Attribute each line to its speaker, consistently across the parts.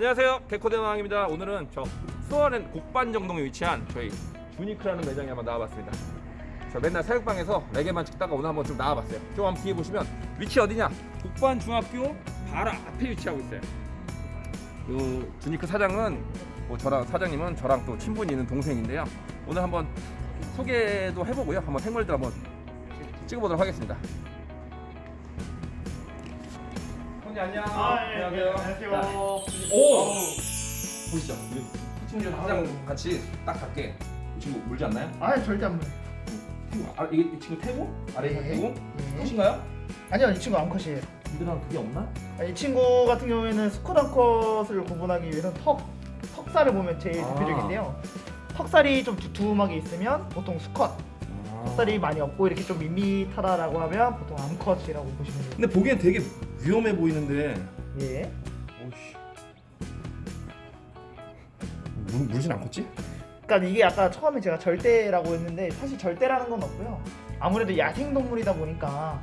Speaker 1: 안녕하세요. 개코대왕입니다. 오늘은 저 수원엔 곡반정동에 위치한 저희 주니크라는 매장에 한번 나와봤습니다. 저 맨날 사육방에서 레게만 찍다가 오늘 한번 좀 나와봤어요. 좀 한번 뒤에 보시면 위치 어디냐? 곡반중학교 바로 앞에 위치하고 있어요. 그 주니크 사장은 뭐 저랑 사장님은 저랑 또 친분이 있는 동생인데요. 오늘 한번 소개도 해보고요. 한번 생물들 한번 찍어보도록 하겠습니다 형님 안녕
Speaker 2: 아, 예, 예, 안녕하세요.
Speaker 1: 오! 보시죠. 우리 친구 사장 같이 딱 잡게. 이 친구 물지 않나요?
Speaker 2: 아, 절대 안 물어요.
Speaker 1: 태고. 아, 이게 이 친구 태고? 아래에서
Speaker 2: 네.
Speaker 1: 태고?
Speaker 2: 네.
Speaker 1: 컷인가요?
Speaker 2: 아니요, 이 친구 암컷이에요.
Speaker 1: 이들랑 그게 없나?
Speaker 2: 아, 이 친구 같은 경우에는 수컷 암컷을 구분하기 위해서는 턱, 턱살을 보면 제일
Speaker 1: 아.
Speaker 2: 대표적인데요. 턱살이 좀 두툼하게 있으면 보통 수컷,
Speaker 1: 아.
Speaker 2: 턱살이 많이 없고 이렇게 좀 밋밋하다라고 하면 보통 암컷이라고 보시면 돼요.
Speaker 1: 근데 보기엔 되게 위험해 보이는데.
Speaker 2: 예.
Speaker 1: 오씨. 물, 물진 않겠지?
Speaker 2: 그러니까 이게 아까 처음에 제가 절대라고 했는데 사실 절대라는 건 없고요. 아무래도 야생 동물이다 보니까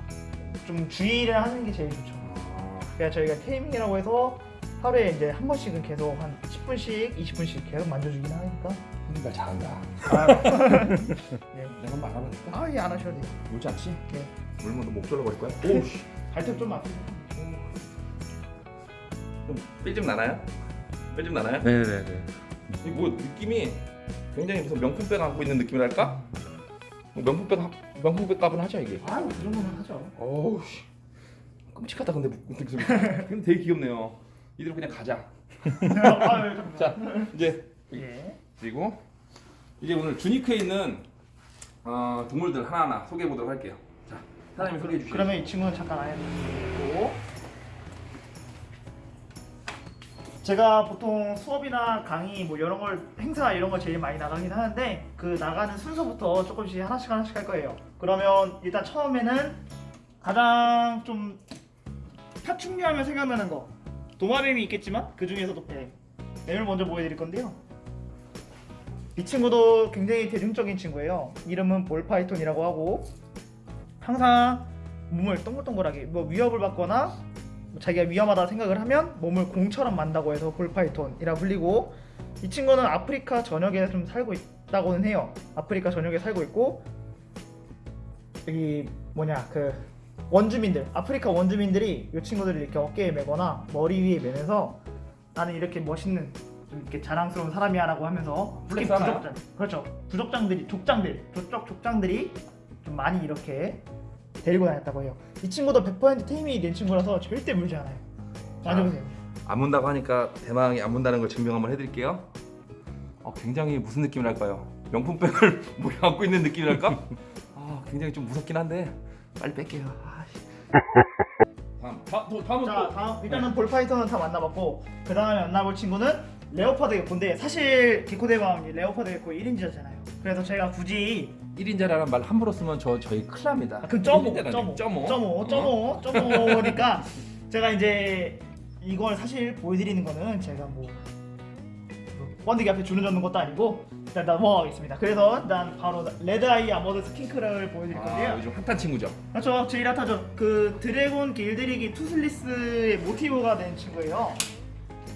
Speaker 2: 좀 주의를 하는 게 제일 좋죠.
Speaker 1: 아.
Speaker 2: 그래야 저희가 테이밍이라고 해서 하루에 이제 한 번씩은 계속 한 10분씩, 20분씩 계속 만져주긴 하니까.
Speaker 1: 말 잘한다.
Speaker 2: 아, 네.
Speaker 1: 내가 줄까?
Speaker 2: 아, 예, 안 하셔도 돼요.
Speaker 1: 물지 않지?
Speaker 2: 네.
Speaker 1: 물면 너 목졸라 버릴 거야? 오씨.
Speaker 2: 발톱 좀 아프죠?
Speaker 1: 삘 좀 나나요? 삘좀 나나요?
Speaker 3: 네네네.
Speaker 1: 이뭐 느낌이 굉장히 무슨 명품백 안고 있는 느낌이랄까? 뭐 명품백 하- 명품백 값은 하죠 이게.
Speaker 2: 아, 그 정도는 하죠.
Speaker 1: 어우 씨 끔찍하다 근데 무슨 근데 되게 귀엽네요. 이대로 그냥 가자.
Speaker 2: 아,
Speaker 1: 자 이제
Speaker 2: 예.
Speaker 1: 그리고 이제 오늘 주니크에 있는 어, 동물들 하나하나 소개해 보도록 할게요. 자 사장님 소개해 주시죠.
Speaker 2: 그러면 이 친구는 잠깐 아예 제가 보통 수업이나 강의 뭐 이런 걸 행사 이런 걸 제일 많이 나가긴 하는데 그 나가는 순서부터 조금씩 하나씩 하나씩 할 거예요. 그러면 일단 처음에는 가장 좀 파충류하면 생각나는 거 도마뱀이 있겠지만 그 중에서도 뱀 뱀을 먼저 보여드릴 건데요. 이 친구도 굉장히 대중적인 친구예요. 이름은 볼파이톤이라고 하고 항상 몸을 동글동글하게 뭐 위협을 받거나 뭐 자기가 위험하다 생각을 하면 몸을 공처럼 만다고 해서 볼파이톤이라 불리고 이 친구는 아프리카 전역에 좀 살고 있다고는 해요. 아프리카 전역에 살고 있고 여기 뭐냐 그 원주민들 아프리카 원주민들이 이 친구들을 이렇게 어깨에 메거나 머리 위에 메면서 나는 이렇게 멋있는 좀 이렇게 자랑스러운 사람이야라고 하면서 특히
Speaker 1: 플렉스 하나요?
Speaker 2: 부족장 그렇죠 부족장들이 족장들 저쪽 족장들이 좀 많이 이렇게 데리고 다녔다고 해요. 이 친구도 100% 테이밍이 된 친구라서 절대 물지 않아요. 만져보세요.
Speaker 1: 안 문다고 하니까 대망이 안 문다는 걸 증명 한번 해드릴게요. 어, 굉장히 무슨 느낌이랄까요? 명품백을 목에 안고 있는 느낌이랄까? 아, 굉장히 좀 무섭긴 한데 빨리 뺄게요. 아씨. 다음, 다, 또, 다음은
Speaker 2: 자,
Speaker 1: 또
Speaker 2: 다음 일단은 볼파이터는 다 만나봤고 그 다음에 만나볼 친구는 레오파드 개코인데 사실 개코 대왕이 레오파드 개코 1인자잖아요. 그래서 제가 굳이
Speaker 1: 1인자라는 말 함부로 쓰면 저 저희 큰일 납니다.
Speaker 2: 아, 그럼 점오,
Speaker 1: 1인자라는
Speaker 2: 점오,
Speaker 1: 점오,
Speaker 2: 점오, 점오, 점오니까 제가 이제 이걸 사실 보여드리는 거는 제가 뭐 번데기 앞에 주는 줬는 것도 아니고 일단 넘어가겠습니다. 그래서 일단 바로 레드아이 아머드 스킨크를 보여드릴 건데요.
Speaker 1: 아, 요즘 핫한 친구죠.
Speaker 2: 그렇죠. 제일 핫하죠. 그 드래곤 길들이기 투슬리스의 모티브가 된 친구예요.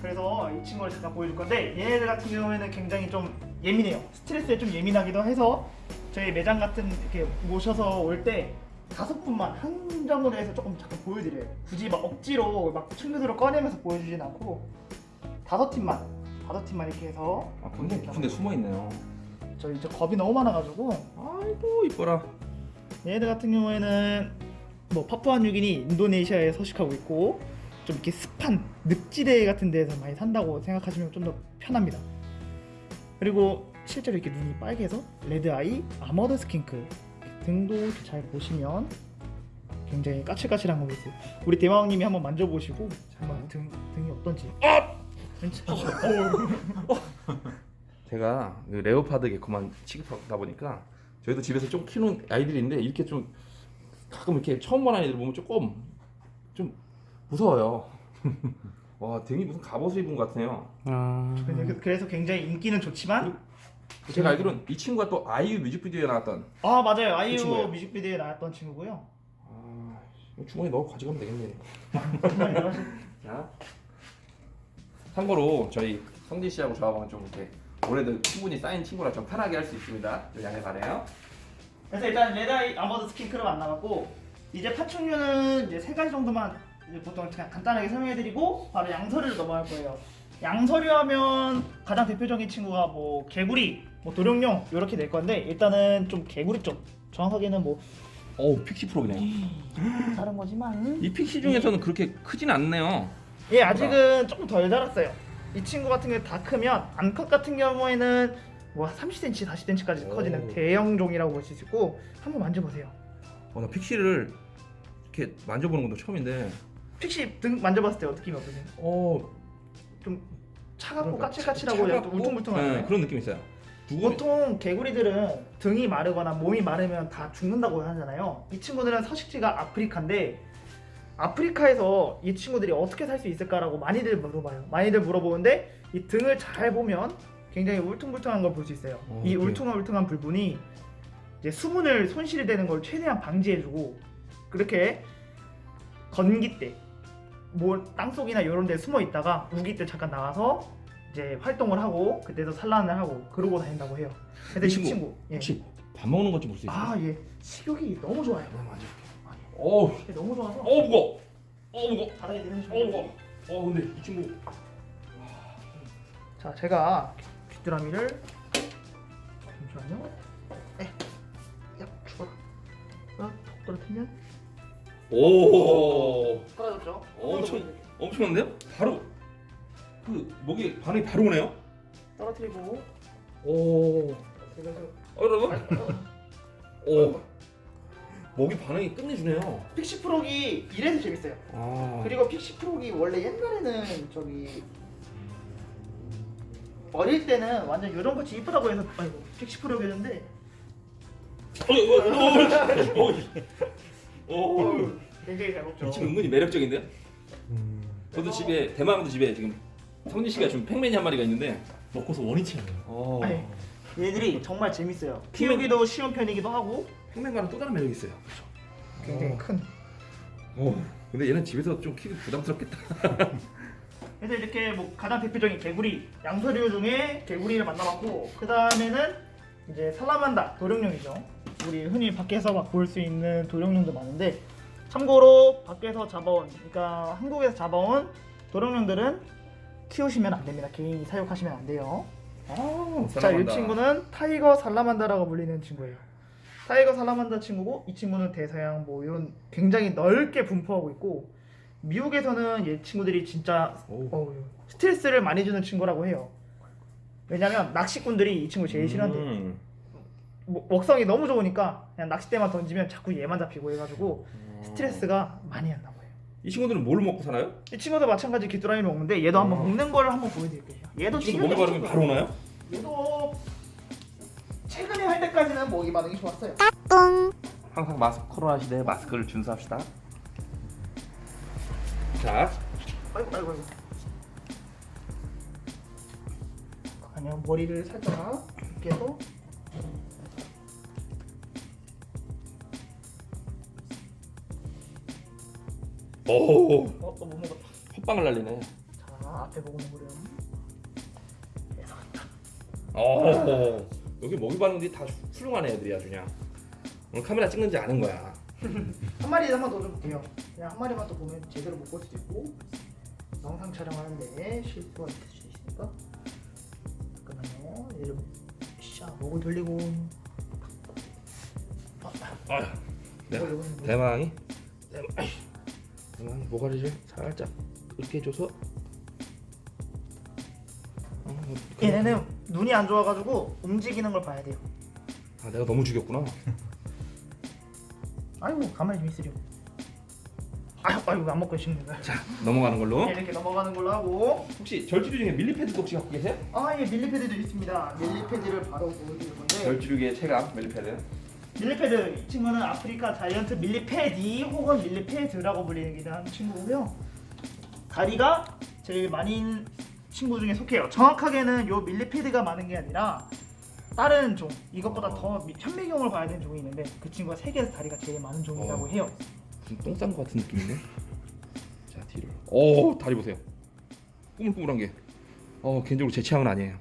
Speaker 2: 그래서 이 친구를 잠깐 보여줄 건데 얘네들 같은 경우에는 굉장히 좀 예민해요. 스트레스에 좀 예민하기도 해서 저희 매장 같은 이렇게 모셔서 올 때 다섯 분만 한정으로 해서 조금 잠깐 보여드려요. 굳이 막 억지로 막 친구들을 꺼내면서 보여주진 않고 다섯 팀만 다섯 팀만 이렇게 해서
Speaker 1: 아, 굉장히 깊은데 숨어 있네요.
Speaker 2: 저 이제 겁이 너무 많아가지고
Speaker 1: 아이고 이뻐라.
Speaker 2: 얘네들 같은 경우에는 뭐 파푸아뉴기니 인도네시아에 서식하고 있고 좀 이렇게 습한 늪지대 같은 데서 많이 산다고 생각하시면 좀 더 편합니다. 그리고 실제로 이렇게 눈이 빨개서 레드아이, 아머드 스킨크 등도 이렇게 잘 보시면 굉장히 까칠까칠한 거 있어요. 우리 대마왕님이 한번 만져보시고 한번 등 등이 어떤지. 아!
Speaker 1: 제가 그 레오파드 개코만 취급하다 보니까 저희도 집에서 좀 키우는 아이들이 있는데 이렇게 좀 가끔 이렇게 처음 보는 아이들 보면 조금 좀 무서워요. 와 등이 무슨 갑옷을 입은 것 같네요.
Speaker 3: 아.
Speaker 2: 그래서 굉장히 인기는 좋지만
Speaker 1: 제가 알기로는 이 친구가 또 아이유 뮤직비디오에 나왔던
Speaker 2: 아 맞아요 아이유
Speaker 1: 친구예요.
Speaker 2: 뮤직비디오에 나왔던 친구고요.
Speaker 1: 아, 주머니 넣어 가져가면 되겠네.
Speaker 2: 정말
Speaker 1: 자, 참고로 저희 성진 씨하고 저하고는 좀 이렇게 올해도 충분히 쌓인 친구라 좀 편하게 할 수 있습니다. 좀 양해 바래요.
Speaker 2: 그래서 일단 레드아이 아머드 스킨크를 만나봤고 이제 파충류는 이제 세 가지 정도만 이제 보통 그냥 간단하게 설명해드리고 바로 양서류로 넘어갈 거예요. 양서류 하면 가장 대표적인 친구가 뭐 개구리, 뭐 도룡뇽 이렇게 될 건데 일단은 좀 개구리 쪽 정확하게는 뭐
Speaker 1: 어우 픽시 프로그냥.
Speaker 2: 다른 거지만
Speaker 1: 이 픽시 중에서는 그렇게 크진 않네요.
Speaker 2: 예 아직은 조금 덜 자랐어요. 이 친구 같은 경우 다 크면 암컷 같은 경우에는 뭐 30cm, 40cm까지
Speaker 1: 오.
Speaker 2: 커지는 대형 종이라고 볼수 있고 한번 만져보세요.
Speaker 1: 어, 나 픽시를 이렇게 만져보는 것도 처음인데.
Speaker 2: 픽시 등 만져봤을 때 어떻게 어떠세요?
Speaker 1: 어
Speaker 2: 좀 차갑고
Speaker 1: 그러니까
Speaker 2: 까칠까칠하고
Speaker 1: 차갑고,
Speaker 2: 약간 울퉁불퉁하잖아요.
Speaker 1: 네, 그런 느낌 있어요. 두고
Speaker 2: 보통 개구리들은 등이 마르거나 몸이 마르면 다 죽는다고 하잖아요. 이 친구들은 서식지가 아프리카인데 아프리카에서 이 친구들이 어떻게 살 수 있을까라고 많이들 물어봐요. 많이들 물어보는데 이 등을 잘 보면 굉장히 울퉁불퉁한 걸 볼 수 있어요.
Speaker 1: 어,
Speaker 2: 이
Speaker 1: 그래요?
Speaker 2: 울퉁불퉁한 부분이 이제 수분을 손실이 되는 걸 최대한 방지해주고 그렇게 건기 때, 뭐 땅속이나 이런 데 숨어 있다가 우기 때 잠깐 나와서 이제 활동을 하고 그때도 산란을 하고 그러고 다닌다고 해요. 근데 이이
Speaker 1: 친구,
Speaker 2: 친구, 예.
Speaker 1: 혹시 밥 먹는 것좀볼수 있어요?
Speaker 2: 아 예, 식욕이 너무 좋아요.
Speaker 1: 어우,
Speaker 2: 너무 좋아서
Speaker 1: 어 무거. 어 무거.
Speaker 2: 바닥에 내는
Speaker 1: 어 무거. 어 근데 이 친구
Speaker 2: 자, 제가 귀뚜라미를 잠시만요. 에, 야, 죽어라. 어, 톡 떨어뜨리면
Speaker 1: 오
Speaker 2: 떨어졌죠.
Speaker 1: 엄청 엄청난데요? 바로 그 목이 반응이 바로 오네요.
Speaker 2: 떨어뜨리고
Speaker 1: 오. 어, 여러분.
Speaker 2: 그
Speaker 1: 오. 목이 반응이 끝내주네요.
Speaker 2: 픽시 프록이 이래서 재밌어요.
Speaker 1: 아.
Speaker 2: 그리고 픽시 프록이 원래 옛날에는 저기 어릴 때는 완전 요런 것이 이쁘다고 해서 아이고 픽시 프록이었는데
Speaker 1: 어, 어, 어, 어. 오.
Speaker 2: 굉장히 잘 먹죠.
Speaker 1: 이 친구 은근히 매력적인데요? 저도 집에 대마도 집에 지금 성진 씨가 지금 팽맨이 한 마리가 있는데.
Speaker 3: 먹고서 원위치 않아요.
Speaker 1: 어.
Speaker 2: 아니, 얘들이 정말 재밌어요. 키우기도 쉬운 편이기도 하고
Speaker 1: 팽맨과는 또 다른 매력이 있어요.
Speaker 2: 굉장히
Speaker 1: 어.
Speaker 2: 큰.
Speaker 1: 오. 근데 얘는 집에서 좀 키우기 부담스럽겠다.
Speaker 2: 그래서 이렇게 뭐 가장 대표적인 개구리 양서류 중에 개구리를 만나봤고 그 다음에는 이제 살라만다 도룡뇽이죠. 우리 흔히 밖에서 막 볼 수 있는 도룡뇽도 많은데 참고로 밖에서 잡아온 그러니까 한국에서 잡아온 도룡뇽들은 키우시면 안 됩니다. 개인이 사육하시면 안 돼요.
Speaker 1: 아,
Speaker 2: 자, 이 친구는 타이거 살라만다라고 불리는 친구예요. 타이거 살라만다 친구고 이 친구는 대서양 뭐 이런 굉장히 넓게 분포하고 있고 미국에서는 얘 친구들이 진짜
Speaker 1: 오.
Speaker 2: 어우, 스트레스를 많이 주는 친구라고 해요. 왜냐면 낚시꾼들이 이 친구 제일 싫어한대요.
Speaker 1: 음.
Speaker 2: 뭐, 먹성이 너무 좋으니까 그냥 낚싯대만 던지면 자꾸 얘만 잡히고 해가지고 스트레스가 많이 난다고 해요.
Speaker 1: 이 친구들은 뭘 먹고 살아요?
Speaker 2: 이 친구도 마찬가지 귀뚜라미를 먹는데 얘도 한번
Speaker 1: 어.
Speaker 2: 먹는 거를 한번 보여드릴게요. 얘도
Speaker 1: 이 친구
Speaker 2: 지금
Speaker 1: 목에 바르면 바로 오나요?
Speaker 2: 얘도 최근에 할 때까지는 모기 반응이 좋았어요.
Speaker 1: 항상 마스크 코로나 시대에 마스크를 준수합시다. 자,
Speaker 2: 아이고 아이고 아이고. 아니요 머리를 살짝 이렇게 해서
Speaker 1: 오,
Speaker 2: 어, 또못 먹었다.
Speaker 1: 헛방을 날리네.
Speaker 2: 자 앞에 보고 먹으렴.
Speaker 1: 오, 여기 먹이 바르는데 다 훌륭한 애들이야, 그냥. 오늘 카메라 찍는지 아는 거야.
Speaker 2: 한 마리 한번 더좀 볼게요. 그냥 한 마리만 더 보면 제대로 못 볼 수도 있고 영상 촬영하는데 실수가 있을 수 있으니까 잠깐만요. 얘를 샤 목을 돌리고 이거, 이거.
Speaker 1: 대망이, 대망, 대망이 모가리를 살짝 이렇게 해줘서. 어, 그래.
Speaker 2: 얘네는 눈이 안 좋아가지고 움직이는 걸 봐야 돼요.
Speaker 1: 아, 내가 너무 죽였구나.
Speaker 2: 아이고 가만히 좀 있으려. 아유 아이고 안 먹고 거야.
Speaker 1: 자, 넘어가는 걸로.
Speaker 2: 이렇게 넘어가는 걸로 하고
Speaker 1: 혹시 절지류 중에 밀리패드 혹시 갖고 계세요?
Speaker 2: 아예 밀리패드도 있습니다. 밀리패드를 바로 보여드릴 건데
Speaker 1: 절지류계의 체감 밀리패드.
Speaker 2: 밀리패드 이 친구는 아프리카 자이언트 밀리패디 혹은 밀리패드라고 불리기도 하는 친구고요. 다리가 제일 많은 친구 중에 속해요. 정확하게는 요 밀리패드가 많은 게 아니라 다른 종 이것보다 더 미- 현미경을 봐야 되는 종이 있는데 그 친구가 세계에서 다리가 제일 많은 종이라고
Speaker 1: 어.
Speaker 2: 해요.
Speaker 1: 무슨 똥싼 것 같은 느낌인데? 자 뒤를. 오 다리 보세요. 꾸물꾸물한 게. 어 개인적으로 제 취향은 아니에요.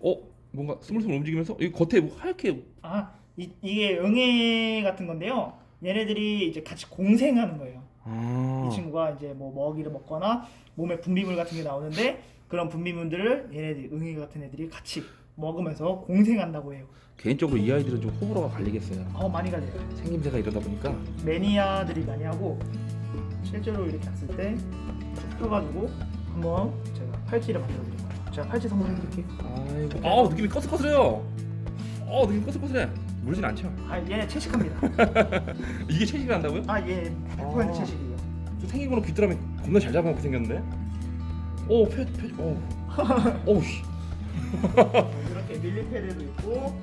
Speaker 1: 어 뭔가 스물스물 움직이면서 이 겉에 뭐 하얗게
Speaker 2: 아 이, 이게 응애 같은 건데요. 얘네들이 이제 같이 공생하는 거예요.
Speaker 1: 아
Speaker 2: 이 친구가 이제 뭐 먹이를 먹거나 몸에 분비물 같은 게 나오는데 그런 분비물들을 얘네들 응애 같은 애들이 같이 먹으면서 공생한다고 해요.
Speaker 1: 개인적으로 이 아이들은 좀 호불호가 갈리겠어요.
Speaker 2: 어 많이 가요.
Speaker 1: 생김새가 이러다 보니까
Speaker 2: 매니아들이 많이 하고 실제로 이렇게 왔을 때좀 펴가지고 한번 제가 팔찌를 만들어 드릴 거예요. 제가 팔찌 선물해 드릴게요.
Speaker 1: 아이고 아 느낌이 꺼슬꺼슬해요. 어 느낌 꺼슬꺼슬해. 물진 않죠?
Speaker 2: 아 얘네 채식합니다.
Speaker 1: 이게 채식을 한다고요?
Speaker 2: 아 얘 100%
Speaker 1: 아.
Speaker 2: 채식이에요.
Speaker 1: 저 생긴 거는 귀뚜라미 겁나 잘 잡아먹게 생겼는데? 오, 표, 표, 오. 오우, 씨.
Speaker 2: 이렇게 밀리패드도 있고